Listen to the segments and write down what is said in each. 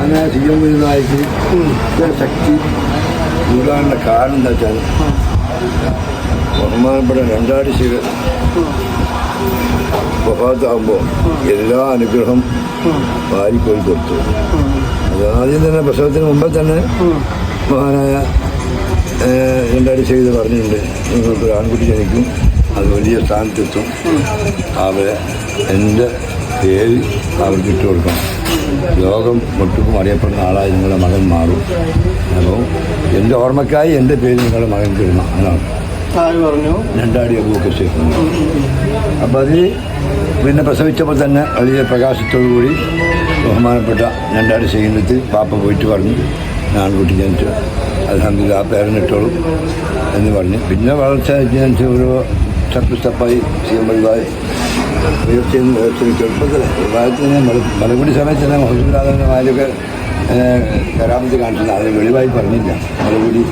അങ്ങനെ ചെയ്യാൻ വരുന്നതായിട്ട് ഇത്ര ശക്തി കൂടാനുള്ള കാരണം എന്താ വെച്ചാൽ ബഹുമാനപ്പെട്ട രണ്ടാടി ശിവ വഫാത്താകുമ്പോൾ എല്ലാ അനുഗ്രഹം വാരിക്കോരി കൊടുത്തു. അത് ആദ്യം തന്നെ പ്രസവത്തിന് മുമ്പേ തന്നെ മഹാനായ രണ്ടാടി ചെയ്ത് പറഞ്ഞിട്ടുണ്ട് നിങ്ങൾക്ക് ഒരു ആൺകുട്ടി ജനിക്കും അത് വലിയ സ്ഥാനത്തെത്തും. അവരെ എന്റെ പേര് അവർക്ക് ഇട്ട് കൊടുക്കണം ലോകം ഒട്ടുക്കും അറിയപ്പെടുന്ന ആളായി നിങ്ങളുടെ മകൻ മാറും. അപ്പോൾ എന്റെ ഓർമ്മക്കായി എന്റെ പേര് നിങ്ങളുടെ മകൻ കിടണം അതാണ്. പറഞ്ഞു? രണ്ടാടി അബൂക്ക് ഷേഖ് അപ്പോൾ അതിൽ പിന്നെ പ്രസവിച്ചപ്പോൾ തന്നെ വലിയ പ്രകാശത്തോടു കൂടി ബഹുമാനപ്പെട്ട രണ്ടാടി ശേഖരത്തിൽ പാപ്പ പോയിട്ട് പറഞ്ഞു ഞാൻ കുട്ടി ജനിച്ചു അലഹമില്ല ആ പേരനിട്ടോളും എന്ന് പറഞ്ഞു. പിന്നെ വളർച്ച ജനിച്ച് ഓരോ സ്റ്റെപ്പ് സ്റ്റെപ്പായി ചെയ്യുമ്പോഴായി ഉയർച്ചയിൽ ചെറുപ്പത്തിൽ വിവാഹത്തിന് മലകുടി സമയത്ത് തന്നെ ഹോസ്പിറ്റലാദനമാരൊക്കെ കരാമത്ത് കാണിച്ചില്ല അതിന് വെളിവായി പറഞ്ഞില്ല. മലകുടി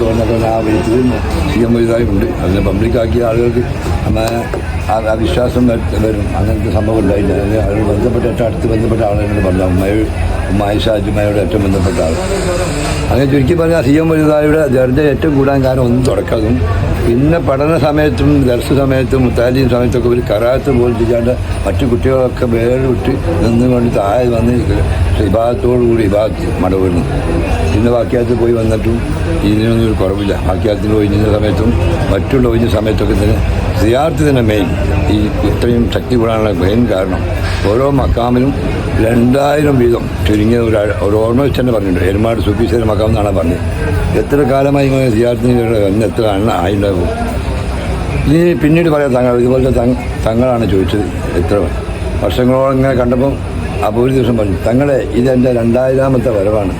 തൊന്നൊക്കെ ആ വെളുത്തിൽ ചെയ്യാൻ വലുതായി ഉണ്ട് അതിനെ പബ്ലിക്കാക്കിയ ആളുകൾക്ക് അങ്ങനെ ആ വിശ്വാസം വര- അങ്ങനത്തെ സംഭവം ഉണ്ടായില്ല. അതിന് ബന്ധപ്പെട്ട ഏറ്റവും അടുത്ത് ബന്ധപ്പെട്ട ആളുകളോട് പറഞ്ഞു. ഉമ്മയോ ഉമ്മായി ഷാജുമായോട് ഏറ്റവും ബന്ധപ്പെട്ട ആൾ അങ്ങനെ ചുരുക്കി പറഞ്ഞാൽ സി എം വലുതായുടെ ദർജ ഏറ്റവും കൂടാൻ കാരണം ഒന്നും തുടക്കതും. പിന്നെ പഠന സമയത്തും ദർശ സമയത്തും മുത്താലിയും സമയത്തൊക്കെ ഒരു കറാത്ത് പോലിരിക്കാണ്ട് മറ്റു കുട്ടികളൊക്കെ വേറെ വിട്ട് നിന്നുകൊണ്ട് താഴെ വന്ന് വിഭാഗത്തോടു കൂടി വിഭാഗത്തിൽ മടവീണു പിന്നെ വാക്യാത്തിൽ പോയി വന്നിട്ടും ഇതിനൊന്നും ഒരു കുറവില്ല. വാക്യാത്തിൽ ഒഴിഞ്ഞ സമയത്തും മറ്റുള്ള ഒഴിഞ്ഞ സമയത്തൊക്കെ തന്നെ സിയാർത്ത് തന്നെ മെയിൻ ഈ ഇത്രയും ശക്തി കൂടാനുള്ള മെയിൻ കാരണം ഓരോ മക്കാമിനും രണ്ടായിരം വീതം ചുരുങ്ങിയ ഒരാൾ ഒരു ഓർമ്മ വെച്ച് തന്നെ പറഞ്ഞിട്ടുണ്ട്. എരുമാട് സുബീശ്വര മക്കാം എന്നാണ് പറഞ്ഞത്. എത്ര കാലമായി ഇങ്ങനെ സിയാർത്തിന് എന്ന് എത്ര എണ്ണ ആയിട്ടുണ്ടാകും ഇനി പിന്നീട് പറയാം തങ്ങൾ ഇതുപോലത്തെ തങ് തങ്ങളാണ് ചോദിച്ചത് എത്ര വർഷങ്ങളോളം ഇങ്ങനെ കണ്ടപ്പോൾ അപ്പോൾ ഒരു ദിവസം പറഞ്ഞു തങ്ങളെ ഇതെന്റെ രണ്ടായിരാമത്തെ വരവാണ്.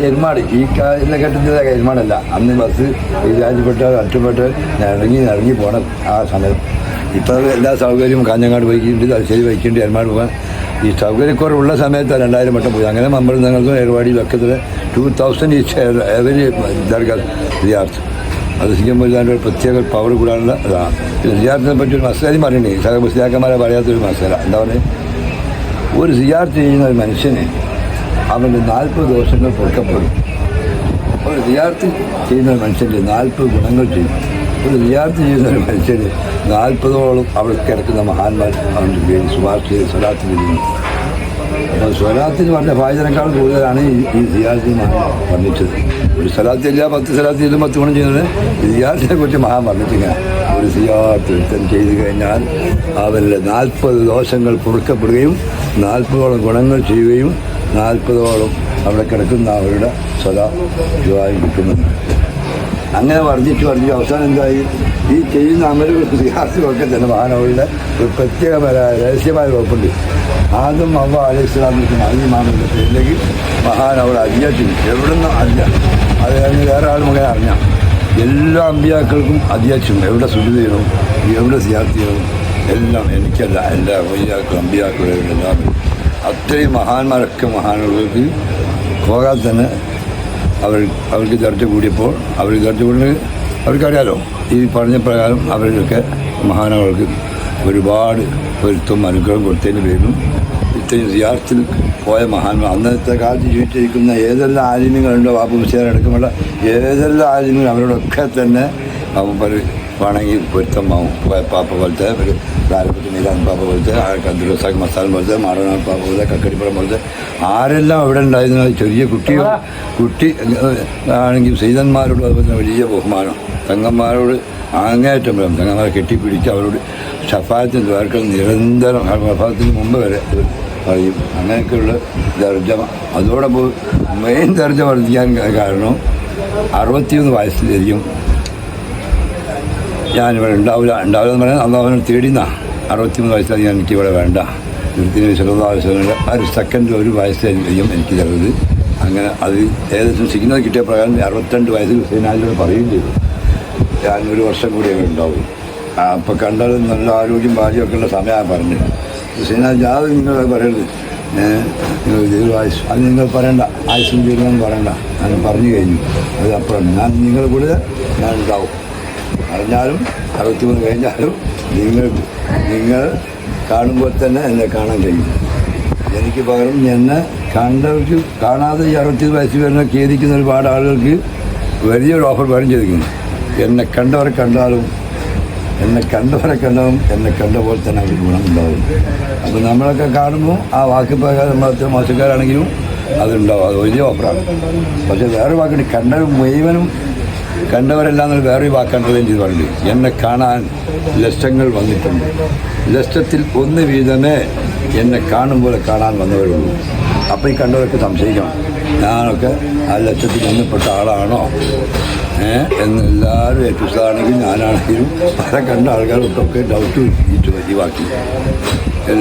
എരുമാട്. ഈ കാലഘട്ടത്തിലെ എരുമാടല്ല. അന്ന് ബസ് വിചാരിപ്പെട്ട് അറ്റപ്പെട്ട് ഇറങ്ങി ഇറങ്ങി പോകണം ആ സമയം. ഇപ്പോൾ എല്ലാ സൗകര്യവും കാഞ്ഞങ്ങാട് വൈകിട്ടുണ്ട് തലശ്ശേരി വൈകിട്ടുണ്ട് എരുമാട് പോകാൻ ഈ സൗകര്യക്കുറവുള്ള സമയത്ത് രണ്ടായിരം വട്ടം പോയി അങ്ങനെ നമ്മൾ ഞങ്ങൾക്ക് ഏർവാടി വെക്കത്തിൽ ടു തൗസൻഡ് ഈച്ച് എവരി ദർഗ റിയാർത്ത് അത് സി എം മൊയ്താന്റെ ഒരു പ്രത്യേക പവർ കൂടാനുള്ള ഇതാണ്. പിന്നെ വിദ്യാർത്ഥിനെ പറ്റി ഒരു മസാലയും പറയണേ. സഹ മുസ്ലിയാക്കന്മാരെ പറയാത്തൊരു മസാല. എന്താ പറയുക ഒരു സിയാർത്ത് ചെയ്യുന്ന ഒരു മനുഷ്യന് അവന്റെ നാൽപ്പത് ദോഷങ്ങൾ പൊറുക്കപ്പെടും ഒരു വിദ്യാർത്ഥി ചെയ്യുന്ന ഒരു മനുഷ്യന്റെ നാൽപ്പത് ഗുണങ്ങൾ ചെയ്യും. ഒരു വിദ്യാർത്ഥി ചെയ്യുന്ന ഒരു മനുഷ്യന് നാൽപ്പതോളം അവിടെ കിടക്കുന്ന മഹാന്മാർ അവന്റെ പേര് ശുപാർശ ചെയ്ത് സ്വലാത്ത് ചെയ്യുന്നു അപ്പോൾ സ്വരാത്തിന് പറഞ്ഞ ഭാഗ്യനേക്കാൾ കൂടുതലാണ് ഈ സിയാർത്തിന് മഹാൻ വർണിച്ചത്. ഒരു സ്ഥലത്തില്ല പത്ത് സ്ഥലത്തിൽ പത്ത് ഗുണം ചെയ്യുന്നത് വിദ്യാർത്ഥിയെ കുറിച്ച് മഹാൻ വർണിച്ചില്ല ഒരു സിയാർത്ത് ഒരുത്തൻ ചെയ്തു കഴിഞ്ഞാൽ അവരുടെ നാൽപ്പത് ദോഷങ്ങൾ പൊറുക്കപ്പെടുകയും നാൽപ്പതോളം ഗുണങ്ങൾ ചെയ്യുകയും നാൽപ്പതോളം അവിടെ കിടക്കുന്ന അവരുടെ സദാ ഇതുവായി കിട്ടുന്നുണ്ട് അങ്ങനെ വർദ്ധിച്ചു വർദ്ധിച്ചു. അവസാനം എന്തായി? ഈ ചെയ്യുന്ന അമരവ് സിയാസികളൊക്കെ തന്നെ മഹാനവരുടെ ഒരു പ്രത്യേകമായ രഹസ്യമായ വകുപ്പുണ്ട്. ആദ്യം അവ അലൈഹി ഇസ്ലാമിക്ക് അലി മാമിന്റെ പേരിലേക്ക് മഹാനവർ എവിടെ നിന്ന് അല്ല അത് കഴിഞ്ഞ് വേറെ ആൾ മുഖേന അറിഞ്ഞാം. എല്ലാ അമ്പിയാക്കൾക്കും അധ്യാക്ഷം എവിടെ ചെയ്യണം? എവിടെ സിയാർത്ത് എല്ലാം എനിക്കല്ല. എല്ലാ വയ്യാക്കളും അമ്പിയാക്കളും എല്ലാം അത്രയും മഹാന്മാരൊക്കെ മഹാനുകൾക്ക് പോകാതെ തന്നെ അവർ അവർക്ക് ദർജ കൂടിയപ്പോൾ അവർ ദർജ കൂടി അവർക്കറിയാലോ ഈ പറഞ്ഞ പ്രകാരം അവരൊക്കെ മഹാനവർക്ക് ഒരുപാട് പൊരുത്തം അനുഗ്രഹം കൊടുത്തതിന് പേരും ഇത്രയും സിയാർത്തിൽ പോയ മഹാന്മാർ അന്നത്തെ കാലത്ത് ജീവിച്ചിരിക്കുന്ന ഏതെല്ലാം ആലിമ്യങ്ങളുണ്ടോ ബാബു മുസ്ലിയാർ ഏതെല്ലാം ആലിമ്യങ്ങൾ അവരോടൊക്കെ തന്നെ അവർ വേണമെങ്കിൽ പൊരുത്തമാവും പാപ്പ പോലത്തെ ഒരു ദാരപ്പത്തി മീലാൻ പാപ്പ പോലത്തെ അബ്ദുൽ റസാഖ് മസാൻ പോലത്തെ മാറനാൾ പാപ്പ പോലത്തെ കക്കടിപ്പുറം പോലത്തെ ആരെല്ലാം അവിടെ ഉണ്ടായിരുന്ന? ചെറിയ കുട്ടികൾ കുട്ടി ആണെങ്കിൽ സീതന്മാരോട് അതുപോലെ വലിയ ബഹുമാനം. തങ്ങന്മാരോട് അങ്ങേറ്റം വേണം തങ്ങന്മാരെ കെട്ടിപ്പിടിച്ച് അവരോട് ഷഫായത്തിന്റെ ദ്വാരക്കൾ നിരന്തരം ഷഫാത്തിന് മുമ്പ് വരെ പറയും. അങ്ങനെയൊക്കെയുള്ള ദർജ അതോടൊപ്പം മെയിൻ ദർജ വർദ്ധിക്കാൻ കാരണം അറുപത്തിയൊന്ന് വയസ്സിലധികം ഞാനിവിടെ ഉണ്ടാവില്ല. ഉണ്ടാവില്ല എന്ന് പറയാൻ അന്ന് അവനെ തേടിന്നാ. അറുപത്തിമൂന്ന് വയസ്സായി ഞാൻ എനിക്കിവിടെ വേണ്ട. ഇരുപത്തിന് വിശദാവശ്യങ്ങളുടെ ആ ഒരു സെക്കൻഡിൽ ഒരു വയസ്സായിരിക്കും എനിക്ക് തരുന്നത് അങ്ങനെ അത് ഏകദേശം സിഗ്നൽ കിട്ടിയ പ്രകാരം അറുപത്തിരണ്ട് വയസ്സിൽ ഹുസൈനാലിനോട് പറയുകയും ചെയ്തു. ഞാൻ ഒരു വർഷം കൂടി അവിടെ ഉണ്ടാവും. അപ്പോൾ കണ്ടത് നല്ല ആരോഗ്യം ഭാര്യയൊക്കെ ഉള്ള സമയമാണ് പറഞ്ഞത്. ഹുസൈനാൽ അത് നിങ്ങൾ പറയരുത് നിങ്ങൾ ദീർഘായുസ് അത് നിങ്ങൾ പറയണ്ട. ആയുസും ദീർഘം പറയണ്ട. ഞാൻ പറഞ്ഞു കഴിഞ്ഞു. അത് അപ്പുറം. ഞാൻ നിങ്ങളുടെ കൂടെ ഞാൻ ഉണ്ടാവും. അറിഞ്ഞാലും അറുപത്തിമൂന്ന് കഴിഞ്ഞാലും നിങ്ങൾ നിങ്ങൾ കാണുമ്പോൾ തന്നെ എന്നെ കാണാൻ കഴിയും. എനിക്ക് പകരം എന്നെ കണ്ടവർക്ക് കാണാതെ ഈ അറുപത്തി വയസ്സ് വരുന്ന ഖേദിക്കുന്ന ഒരുപാട് ആളുകൾക്ക് വലിയൊരു ഓഫർ വേണം ചെയ്തിരിക്കുന്നു. എന്നെ കണ്ടവരെ കണ്ടാലും എന്നെ കണ്ടവരെ കണ്ടാലും എന്നെ കണ്ട പോലെ തന്നെ അവർക്ക് ഗുണം ഉണ്ടാവും. അപ്പോൾ നമ്മളൊക്കെ കാണുമ്പോൾ ആ വാക്ക് പ്രകാരം അത്ര മോശക്കാരാണെങ്കിലും അതുണ്ടാവും. അത് വലിയ ഓഫറാണ് പക്ഷേ വേറെ വാക്കിട്ട് കണ്ടവരും മുഴുവനും കണ്ടവരെല്ലാം നിങ്ങൾ വേറെ വാക്കാണ്ടതും ചെയ്ത് പറഞ്ഞു. എന്നെ കാണാൻ ലക്ഷങ്ങൾ വന്നിട്ടുണ്ട്. ലക്ഷത്തിൽ ഒന്ന് വീതമേ എന്നെ കാണുമ്പോൾ കാണാൻ വന്നവരുള്ളൂ. അപ്പോൾ ഈ കണ്ടവരൊക്കെ സംശയിക്കണം. ഞാനൊക്കെ ആ ലക്ഷത്തിൽ ഒന്നപ്പെട്ട ആളാണോ? എന്ന് എല്ലാവരും ഏറ്റുസാണെങ്കിൽ ഞാനാണെങ്കിലും പല കണ്ട ആൾക്കാർക്കൊക്കെ ഡൗട്ട് ഒഴിവാക്കി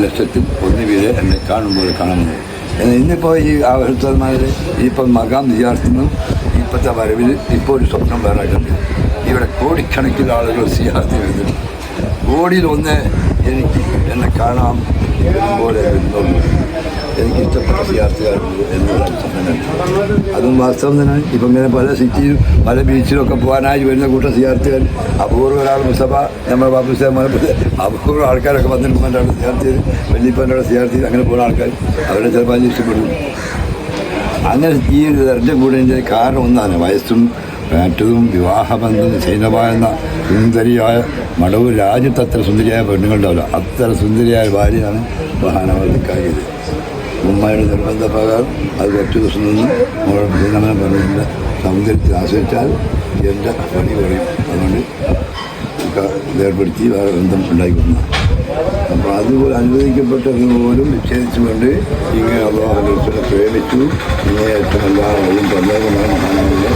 ലക്ഷത്തിൽ ഒന്ന് വീതം എന്നെ കാണുമ്പോൾ കാണുന്നത് ഇന്നിപ്പോൾ ഈ ആവശ്യന്മാർ ഇപ്പം മകാം വിചാരിക്കുന്നു. ഇപ്പോഴത്തെ വരവിൽ ഇപ്പോൾ ഒരു സ്വപ്നം വേറെ കണ്ടു ഇവിടെ കോടിക്കണക്കിന് ആളുകൾ സിയാർത്തി വരുന്നുണ്ട്. കോടിയിൽ ഒന്ന് എനിക്ക് എന്നെ കാണാം പോലെ വരുന്നുള്ളൂ എനിക്ക് ഇഷ്ടപ്പെട്ട സിയാർത്തികാരുണ്ട് എന്നുള്ള സ്വപ്നമുണ്ട് അതും വാസ്തവം തന്നെ. ഇപ്പം ഇങ്ങനെ പല സിറ്റിയിലും പല ബീച്ചിലൊക്കെ പോകാനായി വരുന്ന കൂട്ടം സിയാർത്തികൾ അപൂർവ ഒരാൾ മുസഭ നമ്മുടെ ബാബു സാഹിബ് അപൂർവ ആൾക്കാരൊക്കെ വന്നിട്ടുണ്ടാണ് സിയാർത്ത് ചെയ്ത് വല്യപ്പന്റെ സിയാർത്ത് അങ്ങനെ പോകുന്ന ആൾക്കാർ. അവരെ ചിലപ്പോൾ അതിന് ഇഷ്ടപ്പെടും. അങ്ങനെ ഈ ഒരു ദർജ കൂടേന്റെ കാരണം ഒന്നാണ്. വയസ്സും മറ്റതും വിവാഹബന്ധം സൈനമായെന്ന സുന്ദരിയായ മടവ് രാജ്യത്ത് അത്ര സുന്ദരിയായ പെണ്ണുങ്ങളുണ്ടാവില്ല. അത്ര സുന്ദരിയായ ഭാര്യയാണ് മഹാനവർക്കായത് ഉമ്മയുടെ നിർബന്ധപ്രകാരം അത് കുറച്ച് ദിവസം നിന്ന് മോളെ ഭീകരമായ പെണ്ണിന്റെ സൗന്ദര്യത്തിൽ ആശ്രയിച്ചാൽ എന്റെ പണി കുറയും അതുകൊണ്ട് ഏർപ്പെടുത്തി വേറെ ബന്ധം ഉണ്ടായിക്കൊടുക്കുന്ന അപ്പോൾ അതുപോലെ അനുവദിക്കപ്പെട്ടത് പോലും നിശ്ചയിച്ചുകൊണ്ട് ഇങ്ങനെ അള്ളാഹുലെ പ്രേമിച്ചു. ഇങ്ങനെ എല്ലാ വഴിയും പ്രത്യേകമായ മഹാനങ്ങളിലെ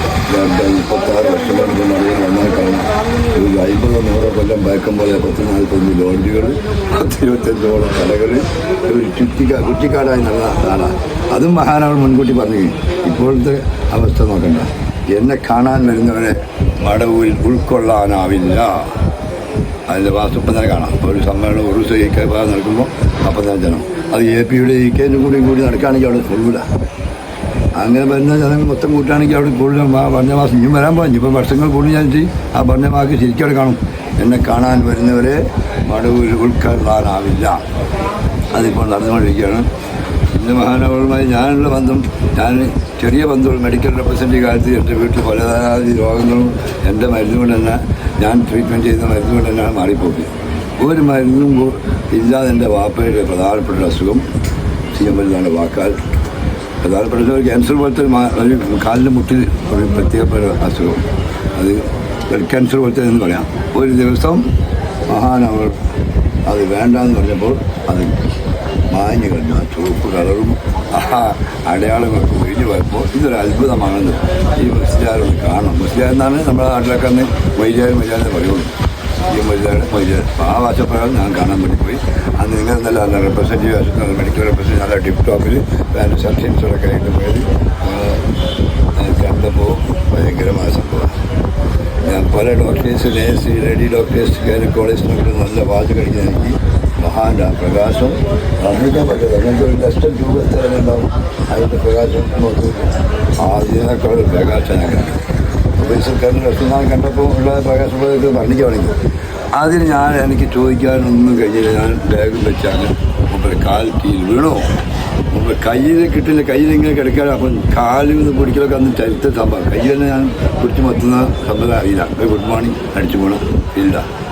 മുപ്പത്താറ് വർഷം കൊണ്ട് മറിയാൻ വന്നാൽ കാണാം. ഒരു അമ്പത് നൂറോ കൊല്ലം പയക്കം പോലെ പത്ത് നാൽപ്പത്തഞ്ച് ലോഡ്ജുകൾ പത്ത് ഇരുപത്തഞ്ചോളം കലകൾ ഒരു ചുറ്റിക്കാ കുറ്റിക്കാടായി നടന്ന നാടാണ് അതും മഹാനവൾ മുൻകൂട്ടി പറഞ്ഞു ഇപ്പോഴത്തെ അവസ്ഥ നോക്കണ്ട. എന്നെ കാണാൻ വരുന്നവരെ മടവൂരിൽ ഉൾക്കൊള്ളാനാവില്ല. അതിന്റെ വാസ്തു ഇപ്പം തന്നെ കാണാം. ഒരു സമ്മേളനം ഒരു ദിവസം ഇ കെ ഭാഗം നടക്കുമ്പോൾ അപ്പം തന്നെ ജനം. അത് എ പിയുടെ ഇ കെന്റെ കൂടി കൂടി നടക്കുകയാണെങ്കിൽ അവിടെ കൊള്ളൂല. അങ്ങനെ വരുന്ന ജനങ്ങൾ മൊത്തം കൂട്ടുകയാണെങ്കിൽ അവിടെ കൂടുതലും പറഞ്ഞ മാസം ഇനി വരാൻ പോകാം ഇപ്പം വർഷങ്ങൾ കൂടി ഞാൻ ആ പറഞ്ഞ വാക്ക് ശരിക്കും അവിടെ കാണും. എന്നെ കാണാൻ വരുന്നവരെ മടവൂർ ഉൾക്കൊള്ളാനാവില്ല. അതിപ്പോൾ നടന്നുകൊണ്ടിരിക്കുകയാണ്. ഇന്ന് മഹാനവളുമായി ഞാനുള്ള ബന്ധം ഞാൻ ചെറിയ ബന്ധുക്കൾ മെഡിക്കൽ റെപ്രസെന്റീവ് കാലത്ത് എന്റെ വീട്ടിൽ പലതാതി രോഗങ്ങളും എന്റെ മരുന്ന് കൊണ്ട് തന്നെ ഞാൻ ട്രീറ്റ്മെന്റ് ചെയ്യുന്ന മരുന്ന് കൊണ്ട് തന്നെയാണ് മാറിപ്പോക്കി ഒരു മരുന്നും ഇല്ലാതെ എന്റെ വാപ്പയുടെ പ്രധാനപ്പെട്ട അസുഖം സി എം എല്ലാണ് വാക്കാൽ. പ്രധാനപ്പെട്ട ഒരു ക്യാൻസർ പോലത്തെ ഒരു കാലിന്റെ മുട്ടിൽ ഒരു പ്രത്യേകപ്പെട്ട അസുഖം. അത് ബ്ലഡ് ക്യാൻസർ പോലത്തെ എന്ന് പറയാം. ഒരു ദിവസം മഹാനവൾ അത് വേണ്ടാന്ന് പറഞ്ഞപ്പോൾ അത് മാഞ്ഞു കഴിഞ്ഞു ആ ചുവപ്പ് കളറും ആ അടയാളങ്ങളൊക്കെ ഒഴിഞ്ഞു പോയപ്പോൾ ഇതൊരു അത്ഭുതമാണെന്ന് ഈ മുസ്ലിയാരൊന്ന് കാണണം. മുസ്ലിയാർ എന്നാണ് നമ്മുടെ നാട്ടിലൊക്കെ അന്ന് വൈദ്യാരും വൈദ്യാരെന്ന് പറയുള്ളൂ. ഈ മൊയ്താർ അപ്പോൾ ആ വാശപ്രകാരം ഞാൻ കാണാൻ വേണ്ടി പോയി. അന്ന് നിങ്ങൾ നല്ല നല്ല റെപ്രസെന്റേറ്റീവ് ആയിട്ട് മെഡിക്കൽ റെപ്രസെന്റീവ് നല്ല ടിപ്പ് ടോപ്പിൽ വേറെ സബ്സ്റ്റൻസൊക്കെ ആയിട്ട് പോയത്. കണ്ടപ്പോൾ ഭയങ്കരമായ സംഭവമാണ് ഞാൻ പല ഡോക്ടേഴ്സ് നേഴ്സ് ലേഡി ഡോക്ടേഴ്സ് കോളേജിനൊക്കെ നല്ല വാച്ച് കഴിക്കാൻ എനിക്ക് ആ പ്രകാശം. പറ്റില്ല അങ്ങനത്തെ ഒരു ലക്ഷം രൂപ ഉണ്ടാവും അതിന്റെ പ്രകാശം നോക്കി ആദ്യത്തെ ഒരു പ്രകാശം ഞാൻ സർക്കാരിന്റെ ലക്ഷം ഞാൻ കണ്ടപ്പോൾ ഉള്ള പ്രകാശം പോയത് വർണിക്കുകയാണെങ്കിൽ അതിന് ഞാൻ എനിക്ക് ചോദിക്കാനൊന്നും കഴിഞ്ഞില്ല. ഞാൻ ബാഗും വെച്ചാണ്. മുമ്പ് കാൽ കീഴിൽ വീണോ? മുമ്പ് കയ്യിൽ കിട്ടില്ല. കയ്യിൽ ഇങ്ങനെ കിടക്കാൻ അപ്പം കാലിൽ നിന്ന് പിടിക്കലൊക്കെ അന്ന് ചരിത്ര സംഭവം. കയ്യിൽ തന്നെ ഞാൻ പിടിച്ചു മത്തുന്ന സംഭവം അറിയില്ല. Good morning. അടിച്ചു പോകണം ഫീൽഡാണ്